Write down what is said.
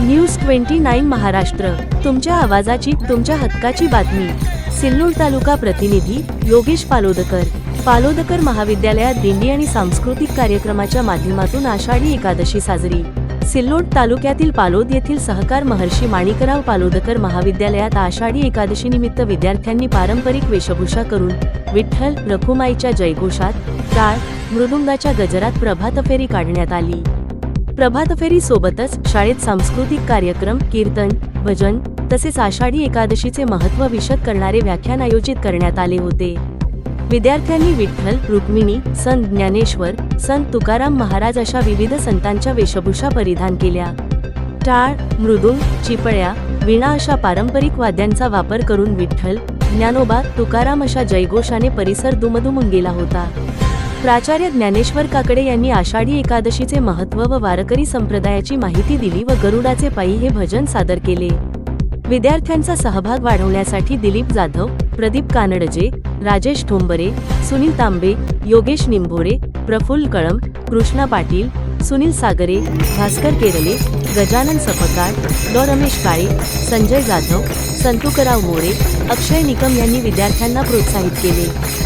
News twenty nine Maharashtra. तुमच्या आवाजाची तुमच्या हक्काची बातमी. सिल्लोड तालुका प्रतिनिधी योगेश पालोदकर. पालोदकर महाविद्यालयात दिंडी आणि सांस्कृतिक कार्यक्रमाच्या माध्यमातून आषाढी एकादशी साजरी. सिल्लोड तालुक्यातील पालोद येथील सहकार महर्षी माणिकराव पालोदकर महाविद्यालयात आषाढी एकादशी निमित्त विद्यार्थ्यांनी पारंपरिक वेशभूषा करून विठ्ठल रखुमाईच्या जयघोषात टाळ मृदुंगाच्या गजरात प्रभात फेरी काढण्यात आली. प्रभात फेरी सोबतच शाळेत सांस्कृतिक कार्यक्रम कीर्तन भजन तसेच आषाढी एकादशीचे महत्त्व विशद करणारे व्याख्यान आयोजित करण्यात आले होते. विद्यार्थ्यांनी विठ्ठल रुक्मिणी संत ज्ञानेश्वर संत तुकाराम महाराज अशा विविध संतांच्या वेशभूषा परिधान केल्या. टाळ मृदुंग चिपळ्या वीणा अशा पारंपरिक वाद्यांचा वापर करून विठ्ठल ज्ञानोबा तुकाराम अशा जयघोषाने परिसर दुमदुमून गेला होता. प्राचार्य ज्ञानेश्वर काकडे यांनी आषाढी एकादशीचे महत्त्व व वारकरी संप्रदायाची माहिती दिली व गरुडाचे पायी हे भजन सादर केले. विद्यार्थ्यांचा सहभाग वाढवण्यासाठी दिलीप जाधव प्रदीप कानडजे राजेश ठोंबरे सुनील तांबे योगेश निंभोरे प्रफुल्ल कळम कृष्णा पाटील सुनील सागरे भास्कर केरले गजानन सपकाळ डॉ. रमेश काळे संजय जाधव संतुकराव मोरे अक्षय निकम यांनी विद्यार्थ्यांना प्रोत्साहित केले.